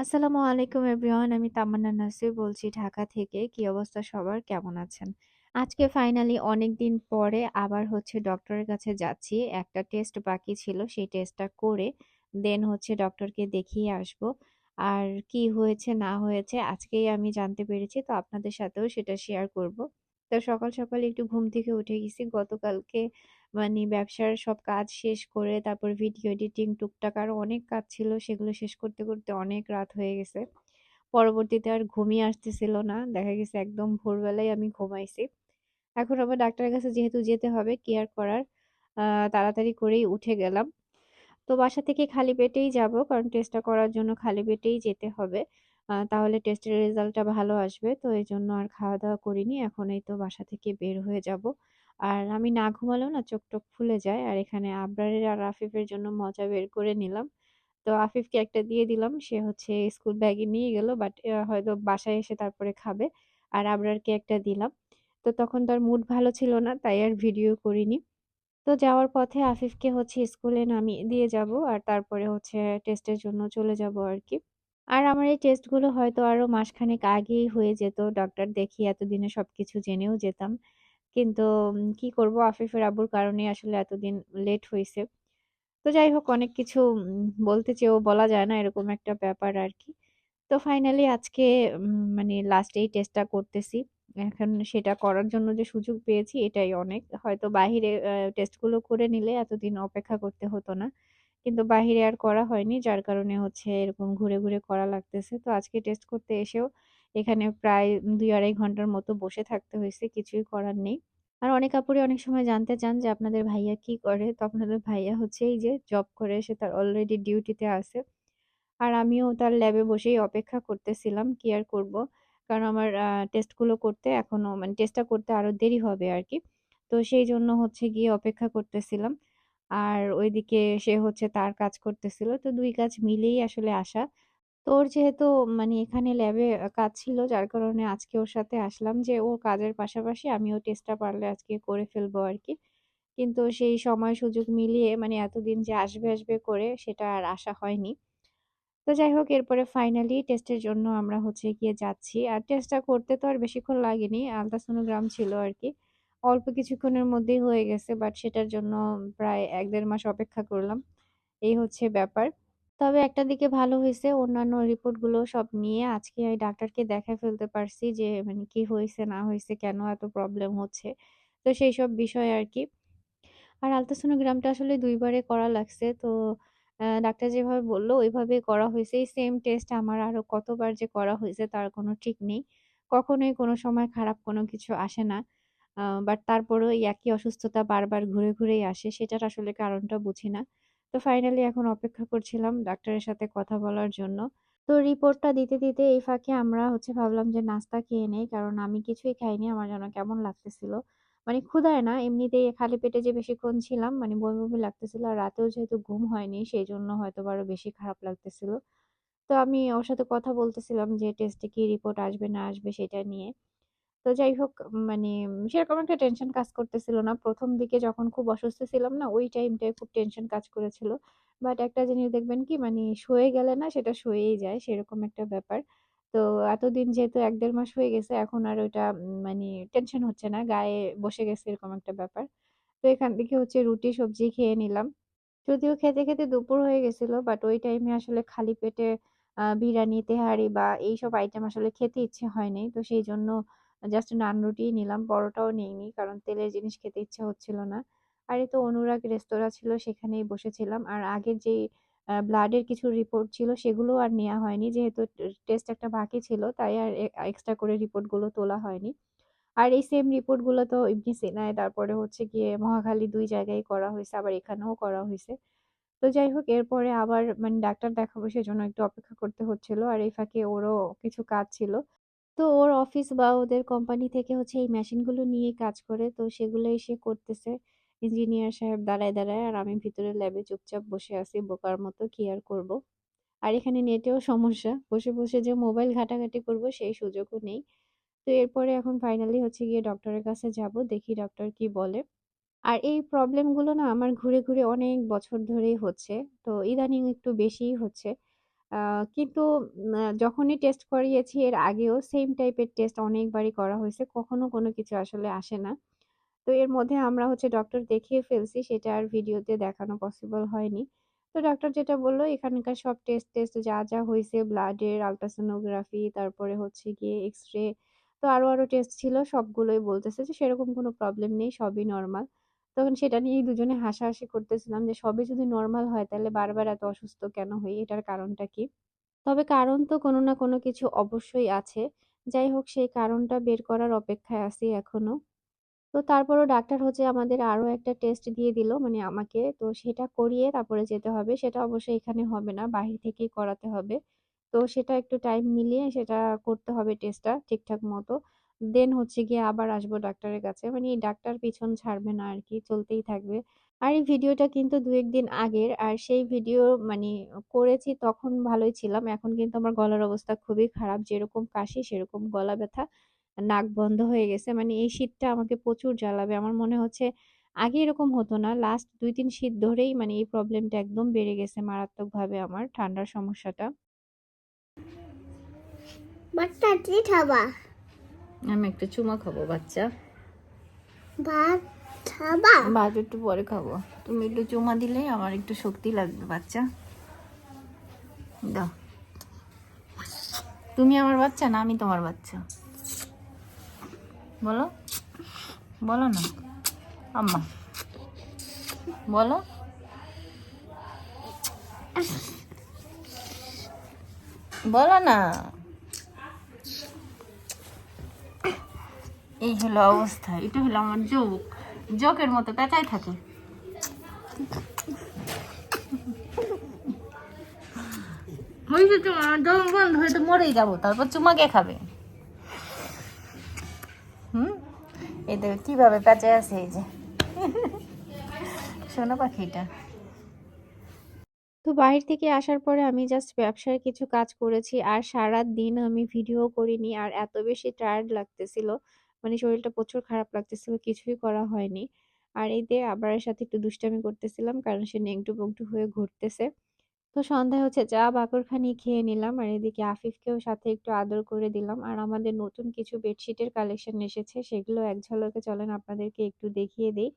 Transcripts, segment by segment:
আসসালামু আলাইকুম এভরিওয়ান। আমি তামান্না নাসির বলছি ঢাকা থেকে। কি অবস্থা সবার? কেমন আছেন? আজকে ফাইনালি অনেক দিন পরে আবার হচ্ছে ডক্টরের কাছে যাচ্ছি। একটা টেস্ট বাকি ছিল। সেই টেস্টটা করে দেন হচ্ছে ডক্টরকে দেখিয়ে আসব। আর কি হয়েছে না হয়েছে আজকেই আমি জানতে পেরেছি। তো আপনাদের সাথেও সেটা শেয়ার করব। তো সকাল, সকাল একটু ঘুম থেকে উঠে গেছি। গতকালকে মানে ব্যবসার সব কাজ শেষ করে তারপর ভিডিও এডিটিং টুকটাক আরও অনেক কাজ ছিল সেগুলো শেষ করতে, করতে অনেক রাত হয়ে গেছে। পরবর্তীতে আর ঘুমিয়ে আসতেছিল না। দেখা গেছে একদম ভোরবেলায় আমি ঘুমাইছি। এখন আবার ডাক্তারের কাছে যেহেতু যেতে হবে কেয়ার করার। তাড়াতাড়ি করেই উঠে গেলাম। তো বাসা থেকে খালি পেটেই যাব কারণ টেস্টটা করার জন্য খালি পেটেই যেতে হবে। তাহলে টেস্টের রেজাল্টটা ভালো আসবে। তো এই জন্য আর খাওয়া-দাওয়া করিনি। এখন এই তো বাসা থেকে বের হয়ে যাব। আর আমি না ঘুমালেও না চোখ-টোখ ফুলে যায়। আর এখানে আবরারের আর আফিফের জন্য মজা বের করে নিলাম। তো আফিফকে একটা দিয়ে দিলাম। সে হচ্ছে স্কুল ব্যাগে নিয়ে গেল। বাট হয়তো বাসায় এসে তারপরে খাবে। আর আবরারকে একটা দিলাম। তো তখন তার মুড ভালো ছিল না। তাই আর ভিডিও করিনি। তো যাওয়ার পথে আফিফকে হচ্ছে স্কুলে নামিয়ে দিয়ে যাব। আর তারপরে হচ্ছে টেস্টের জন্য চলে যাব আর কি আর আমার এই টেস্টগুলো হয়তো আরও মাসখানেক আগেই হয়ে যেত। ডক্টর দেখিয়ে এতদিনে সবকিছু জেনেও যেতাম। কিন্তু কি করব আফিফের আব্বুর কারণে আসলে এতদিন লেট হয়েছে তো যাই হোক অনেক কিছু বলতে চেয়েও বলা যায় না এরকম একটা ব্যাপার আর কি তো ফাইনালি আজকে মানে লাস্ট এই টেস্টটা করতেছি। এখন সেটা করার জন্য যে সুযোগ পেয়েছি এটাই অনেক। হয়তো বাহিরে টেস্টগুলো করে নিলে এতদিন অপেক্ষা করতে হতো না। কিন্তু বাহিরে আর করা হয়নি। যার কারণে হচ্ছে এরকম ঘুরে, ঘুরে করা লাগতেছে। তো আজকে টেস্ট করতে এসেও এখানে প্রায় ২-২.৫ ঘণ্টার মতো বসে থাকতে হয়েছে, কিছুই করার নেই। আর অনেক আপুরই অনেক সময় জানতে চান যে, আপনাদের ভাইয়া কি করে? তো আপনাদের ভাইয়া হচ্ছে এই যে জব করে, সে তার অলরেডি ডিউটিতে আছে। আর আমিও তার ল্যাবে বসেই অপেক্ষা করতেছিলাম। কি আর করব? কারণ আমার টেস্টগুলো করতে এখনও মানে টেস্টটা করতে আরও দেরি হবে আর কি তো সেই জন্য হচ্ছে গিয়ে অপেক্ষা করতেছিলাম। আর ওইদিকে সে হচ্ছে তার কাজ করতেছিল। তো দুই কাজ মিলেই আসলে আসা। তো ওর যেহেতু মানে এখানে ল্যাবে কাজ ছিল যার কারণে আজকে ওর সাথে আসলাম যে ও কাজের পাশাপাশি আমিও টেস্টটা পারলে আজকে করে ফেলব আরকি। কিন্তু সেই সময় সুযোগ মিলিয়ে মানে এতদিন যে আসবে, আসবে করে সেটা আর আসা হয়নি। তো যাই হোক এরপরে ফাইনালি টেস্টের জন্য আমরা হচ্ছে গিয়ে যাচ্ছি। আর টেস্টটা করতে তো আর বেশিক্ষণ লাগেনি। আল্ট্রাসোনোগ্রাম ছিল আরকি। অল্প কিছুক্ষণের মধ্যেই হয়ে গেছে। বাট সেটার জন্য প্রায় ১-১.৫ মাস অপেক্ষা করলাম। এই হচ্ছে ব্যাপার। তবে একটা দিকে ভালো হয়েছে অন্যান্য রিপোর্টগুলো সব নিয়ে আজকে আমি ডাক্তারকে দেখায় ফেলতে পারছি যে মানে কি হয়েছে না হয়েছে কেন এত প্রবলেম হচ্ছে। তো সেইসব বিষয় আরকি। আর আল্ট্রাসোনোগ্রামটা আসলে ২ বারে করা লাগছে। তো ডাক্তার যেভাবে বলল ওইভাবেই করা হয়েছে এই সেম টেস্ট আমার আরও কতবার যে করা হয়েছে তার কোনো ঠিক নেই। কখনোই কোনো সময় খারাপ কোনো কিছু আসে না। বাট তারপরেও এই একই অসুস্থতা বারবার ঘুরে, ঘুরেই আসে সেটার আসলে কারণটা বুঝি না। তো ফাইনালি এখন অপেক্ষা করছিলাম ডাক্তারের সাথে কথা বলার জন্য। তো রিপোর্টটা দিতে, দিতে এই ফাঁকে আমরা হচ্ছে ভাবলাম যে নাস্তা খেয়ে নেই। কারণ আমি কিছুই খাইনি। আমার যেন কেমন লাগতেছিল। মানে ক্ষুধায় না, এমনিতেই খালি পেটে যে বেশিক্ষণ ছিলাম মানে বমি, বমি লাগতেছিল। আর রাতেও যেহেতু ঘুম হয়নি সেজন্য হয়তোবা আরও বেশি খারাপ লাগতেছিল। তো আমি ওর সাথে কথা বলতেছিলাম যে টেস্টে কি রিপোর্ট আসবে না আসবে সেটা নিয়ে। তো যাই হোক মানে সেরকম একটা টেনশন কাজ করতেছিল না। প্রথম দিকে যখন খুব অসুস্থ ছিলাম না ওই টাইমটায় খুব টেনশন কাজ করেছিল। বাট একটা জিনিস দেখবেন কি মানে সয়ে গেলে না সেটা সয়েই যায় সেরকম একটা ব্যাপার। তো এতদিন যেহেতু এক দেড় মাস হয়ে গেছে এখন আর ওইটা মানে টেনশন হচ্ছে না। গায়ে বসে গেছে এরকম একটা ব্যাপার। তো এখান থেকে হচ্ছে রুটি সবজি খেয়ে নিলাম। যদিও খেতে, খেতে দুপুর হয়ে গেছিল বাট ওই টাইমে আসলে খালি পেটে বিরিয়ানি তেহারি বা এইসব আইটেম আসলে খেতে ইচ্ছে হয়নি তো সেই সেইজন্য জাস্ট নান রুটিই নিলাম। পরোটাও নেইনি। কারণ তেলের জিনিস খেতে ইচ্ছা হচ্ছিল না। আর এই তো অনুরাগ রেস্তোরাঁ ছিল, সেখানেই বসেছিলাম। আর আগের আ, ব্লাডের কিছু রিপোর্ট ছিল সেগুলোও আর নেওয়া হয়নি। যেহেতু টেস্ট একটা বাকি ছিল, তাই আর এক্সট্রা করে রিপোর্টগুলো তোলা হয়নি। আর এই সেম রিপোর্টগুলো তো ইবনে সিনায় তারপরে হচ্ছে গিয়ে মহাখালী দুই জায়গায় করা হয়েছে, আবার এখানেও করা হয়েছে তো যাই হোক, এরপরে আবার মানে ডাক্তার দেখাবো, সেজন্য একটু অপেক্ষা করতে হচ্ছিল। আর এই ফাঁকে ওরও কিছু কাজ ছিল। তো ওর অফিস বা ওদের কোম্পানি থেকে হচ্ছে এই মেশিনগুলো নিয়ে কাজ করে। তো সেগুলোই সে করতেছে। ইঞ্জিনিয়ার সাহেব দাঁড়ায়, দাঁড়ায় আর আমি ভিতরে ল্যাবে চুপচাপ বসে আছি বোকার মতো কি আর করব। আর এখানে নেটেও সমস্যা। বসে, বসে যে মোবাইল ঘাটাঘাটি করব সেই সুযোগও নেই। তো এরপরে এখন ফাইনালি হচ্ছে গিয়ে ডক্টরের কাছে যাব। দেখি ডক্টর কি বলে। আর এই প্রবলেমগুলো না আমার ঘুরে, ঘুরে অনেক বছর ধরেই হচ্ছে। তো ইদানিং একটু বেশিই হচ্ছে। কিন্তু যখনই টেস্ট করিয়েছি এর আগেও সেম টাইপের টেস্ট অনেকবারই করা হয়েছে কখনো কোনো কিছু আসলে আসে না। তো এর মধ্যে আমরা হচ্ছে ডক্টর দেখিয়ে ফেলছি। সেটা আর ভিডিওতে দেখানো পসিবল হয়নি। তো ডক্টর যেটা বলল এখানকার সব টেস্ট-টেস্ট যা, যা হয়েছে ব্লাডের, আল্ট্রাসোনোগ্রাফি তারপরে হচ্ছে গিয়ে এক্স-রে তো আরও আরও টেস্ট ছিল সবগুলোই বলতেছে যে সেরকম কোনো প্রবলেম নেই, সবই নরমাল। তখন সেটা নিয়েই দুজনে হাসাহাসি করতেছিলাম যে সবই যদি নর্মাল হয় তাহলে বারবার এত অসুস্থ কেন হই? এটার কারণটা কি? তবে কারণ তো কোনো না কোনো কিছু অবশ্যই আছে। যাই হোক সেই কারণটা বের করার অপেক্ষায় আছি এখনও। তো তারপরও ডাক্তার হচ্ছে আমাদের আরও একটা টেস্ট দিয়ে দিল মানে আমাকে। তো সেটা করিয়ে তারপরে যেতে হবে। সেটা অবশ্যই এখানে হবে না, বাহির থেকেই করাতে হবে। তো সেটা একটু টাইম মিলিয়ে সেটা করতে হবে টেস্টটা ঠিকঠাক মতো। দেন হচ্ছে গিয়ে আবার আসব ডাক্তারের কাছে। মানে এই ডাক্তার পিছন ছাড়বে না আর কি চলতেই থাকবে। আর এই ভিডিওটা কিন্তু ২-১ দিন আগের। আর সেই ভিডিও মানে করেছি তখন ভালোই ছিলাম। এখন কিন্তু আমার গলার অবস্থা খুবই খারাপ। যেরকম কাশি, সেরকম গলা ব্যথা। নাক বন্ধ হয়ে গেছে। মানে এই শীতটা আমাকে প্রচুর জ্বালাবে। আমার মনে হচ্ছে আগে এরকম হতো না। লাস্ট ২-৩ শীত ধরেই মানে এই প্রবলেমটা একদম বেড়ে গেছে মারাত্মকভাবে আমার ঠান্ডার সমস্যাটা। বাচ্চা কি খাবা আমি একটা চুমা খাব বাচ্চা। ভাত খাবা ভাত একটু পরে খাব। তুমি একটু চুমা দিলেই আমার একটু শক্তি লাগবে বাচ্চা। দাও। তুমি আমার বাচ্চা না আমি তোমার বাচ্চা? বলো? বলো না। আম্মা। বলো? বলো না। এই হলো অবস্থা। এটা হলো আমার জোক। জোকের মতো পেঁচায় থাকে। হয়েছে তোমার দম বন্ধ হয়ে তো মরেই যাব, তারপর চুমা কে খাবে হুম এই দেখো কীভাবে পেঁচায় আছে এই যে শোনো পাখিটা তো বাহির থেকে আসার পরে আমি জাস্ট ব্যবসার কিছু কাজ করেছি, আর সারা দিন আমি ভিডিও করিনি, আর এত বেশি টায়ার্ড লাগতেছিল মানে শরীরটা প্রচুর খারাপ লাগতেছিল, কিছুই করা হয়নি। আর এই দিয়ে আবারের সাথে একটু দুষ্টামি করতেছিলাম, কারণ সে নেংটু বংটু হয়ে ঘুরতেছে। তো সন্ধ্যায় হচ্ছে চা, বাকরখানি খেয়ে নিলাম আর এদিকে আফিফকেও সাথে একটু আদর করে দিলাম। আর আমাদের নতুন কিছু বেডশিটের কালেকশন এসেছে, সেগুলো এক ঝলকে চলেন আপনাদেরকে একটু দেখিয়ে দিই।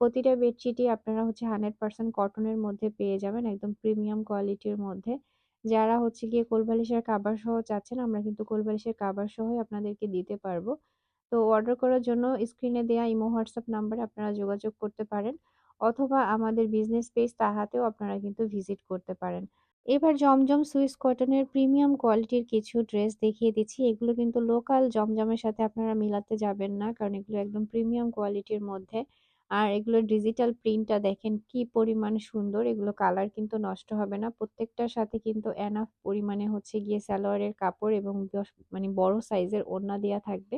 প্রতিটা বেডশিটই আপনারা হচ্ছে হান্ড্রেড পার্সেন্ট কটনের মধ্যে পেয়ে যাবেন, একদম প্রিমিয়াম কোয়ালিটির মধ্যে। যারা হচ্ছে গিয়ে কোলবালিশের কাবার সহ চাচ্ছেন, আমরা কিন্তু কোলবালিশের কাবার সহই আপনাদেরকে দিতে পারব। তো অর্ডার করার জন্য স্ক্রিনে দেয়া ইমো হোয়াটসঅ্যাপ নাম্বারে আপনারা যোগাযোগ করতে পারেন অথবা আমাদের বিজনেস পেজ তাহাতেও আপনারা কিন্তু ভিজিট করতে পারেন। এবার জমজম সুইস কটনের প্রিমিয়াম কোয়ালিটির কিছু ড্রেস দেখিয়ে দিচ্ছি। এগুলো কিন্তু লোকাল জমজমের সাথে আপনারা মিলাতে যাবেন না কারণ এগুলো একদম প্রিমিয়াম কোয়ালিটির মধ্যে। আর এগুলোর ডিজিটাল প্রিন্টটা দেখেন কি পরিমাণ সুন্দর, এগুলো কালার কিন্তু নষ্ট হবে না। প্রত্যেকটার সাথে কিন্তু এনাফ পরিমাণে হচ্ছে গিয়ে স্যালোয়ারের কাপড় এবং মানে বড় সাইজের ওড়না দেওয়া থাকবে।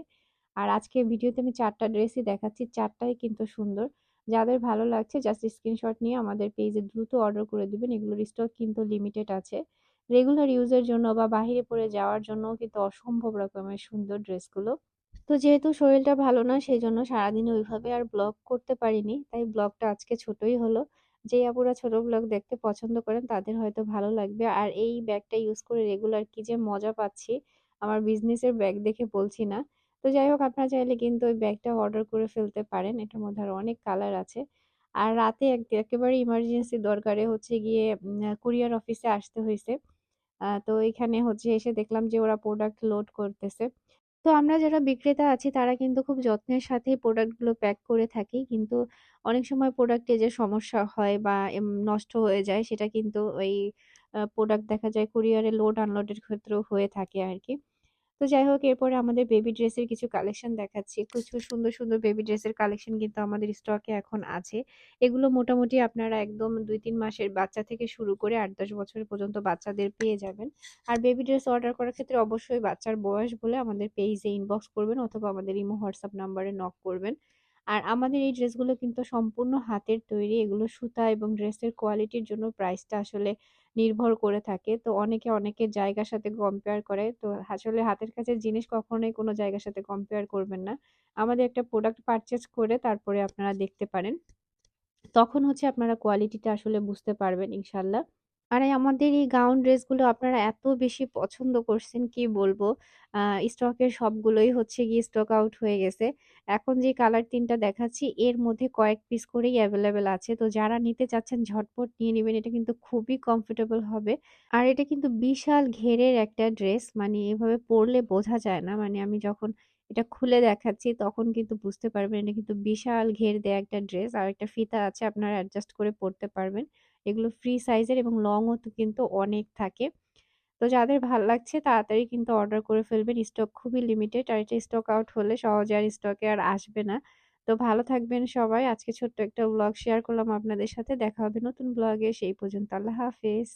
আর আজকে ভিডিওতে আমি চারটা ড্রেসই দেখাচ্ছি, চারটাই কিন্তু সুন্দর। যাদের ভালো লাগছে জাস্ট স্ক্রিনশট নিয়ে আমাদের পেজে দ্রুত অর্ডার করে দিবেন, এগুলোর স্টক কিন্তু লিমিটেড আছে। রেগুলার ইউজের জন্য বা বাহিরে পরে যাওয়ার জন্য কিন্তু অসম্ভব রকমের সুন্দর ড্রেসগুলো। তো যেহেতু শরীরটা ভালো না সেই জন্য সারাদিন ওইভাবে আর ব্লগ করতে পারিনি, তাই ব্লগটা আজকে ছোটই হলো। যে আপুরা ছোট ব্লগ দেখতে পছন্দ করেন, তাদের হয়তো ভালো লাগবে। আর এই ব্যাগটা ইউজ করে রেগুলার কি যে মজা পাচ্ছি, আমার বিজনেসের ব্যাগ দেখে বলছি না। তো যাই হোক, আপনারা চাইলে কিন্তু ওই ব্যাগটা অর্ডার করে ফেলতে পারেন। এটার মধ্যে আরও অনেক কালার আছে। আর রাতে একেবারে ইমার্জেন্সি দরকারে হচ্ছে গিয়ে কুরিয়ার অফিসে আসতে হয়েছে। তো এখানে হচ্ছে এসে দেখলাম যে ওরা প্রোডাক্ট লোড করতেছে। তো আমরা যারা বিক্রেতা আছি, তারা কিন্তু খুব যত্নের সাথেই প্রোডাক্টগুলো প্যাক করে থাকি। কিন্তু অনেক সময় প্রোডাক্টে যে সমস্যা হয় বা নষ্ট হয়ে যায়, সেটা কিন্তু ওই প্রোডাক্ট দেখা যায় কুরিয়ারে লোড আনলোডের ক্ষেত্রেও হয়ে থাকে আর কি তো যাই হোক এরপরে আমাদের বেবি ড্রেসের কিছু কালেকশন দেখাচ্ছি। কিছু সুন্দর সুন্দর বেবি ড্রেসের কালেকশন কিন্তু আমাদের স্টকে এখন আছে। এগুলো মোটামুটি আপনারা একদম দুই তিন মাসের বাচ্চা থেকে শুরু করে আট দশ বছর পর্যন্ত বাচ্চাদের পেয়ে যাবেন। আর বেবি ড্রেস অর্ডার করার ক্ষেত্রে অবশ্যই বাচ্চার বয়স বলে আমাদের পেজে ইনবক্স করবেন অথবা আমাদের ইমো হোয়াটসঅ্যাপ নাম্বারে নক করবেন। আর আমাদের এই ড্রেসগুলো কিন্তু সম্পূর্ণ হাতের তৈরি। এগুলো সুতা এবং ড্রেসের কোয়ালিটির জন্য প্রাইসটা আসলে নির্ভর করে থাকে। তো অনেকে অনেকের জায়গার সাথে কম্পেয়ার করে। তো আসলে হাতের কাছে জিনিস কখনোই কোনো জায়গার সাথে কম্পেয়ার করবেন না। আমাদের একটা প্রোডাক্ট পারচেস করে তারপরে আপনারা দেখতে পারেন। তখন হচ্ছে আপনারা কোয়ালিটিটা আসলে বুঝতে পারবেন ইনশাল্লাহ। আর আমাদের এই গাউন ড্রেসগুলো আপনারা এত বেশি পছন্দ করছেন, কি বলব। স্টকের সবগুলোই হচ্ছে গিয়ে স্টক আউট হয়ে গেছে। এখন যে কালার তিনটা দেখাচ্ছি, এর মধ্যে কয়েক পিস করেই অ্যাভেলেবেল আছে। তো যারা নিতে চাচ্ছেন, ঝটপট নিয়ে নিবেন। এটা কিন্তু খুবই কমফোর্টেবল হবে। আর এটা কিন্তু বিশাল ঘেরের একটা ড্রেস। মানে এভাবে পরলে বোঝা যায় না। মানে আমি যখন এটা খুলে দেখাচ্ছি, তখন কিন্তু বুঝতে পারবেন, এটা কিন্তু বিশাল ঘের দেয়া একটা ড্রেস। আর একটা ফিতা আছে, আপনারা অ্যাডজাস্ট করে পড়তে পারবেন। এগুলো ফ্রি সাইজের এবং লংও তো কিন্তু অনেক থাকে। তো যাদের ভালো লাগছে তাড়াতাড়ি কিন্তু অর্ডার করে ফেলবেন। স্টক খুবই লিমিটেড। আর এটা স্টক আউট হলে সহজে আর স্টকে আর আসবে না। তো ভালো থাকবেন সবাই। আজকে ছোট্ট একটা ব্লগ শেয়ার করলাম আপনাদের সাথে। দেখা হবে নতুন ব্লগে। সেই পর্যন্ত আল্লাহ হাফেজ।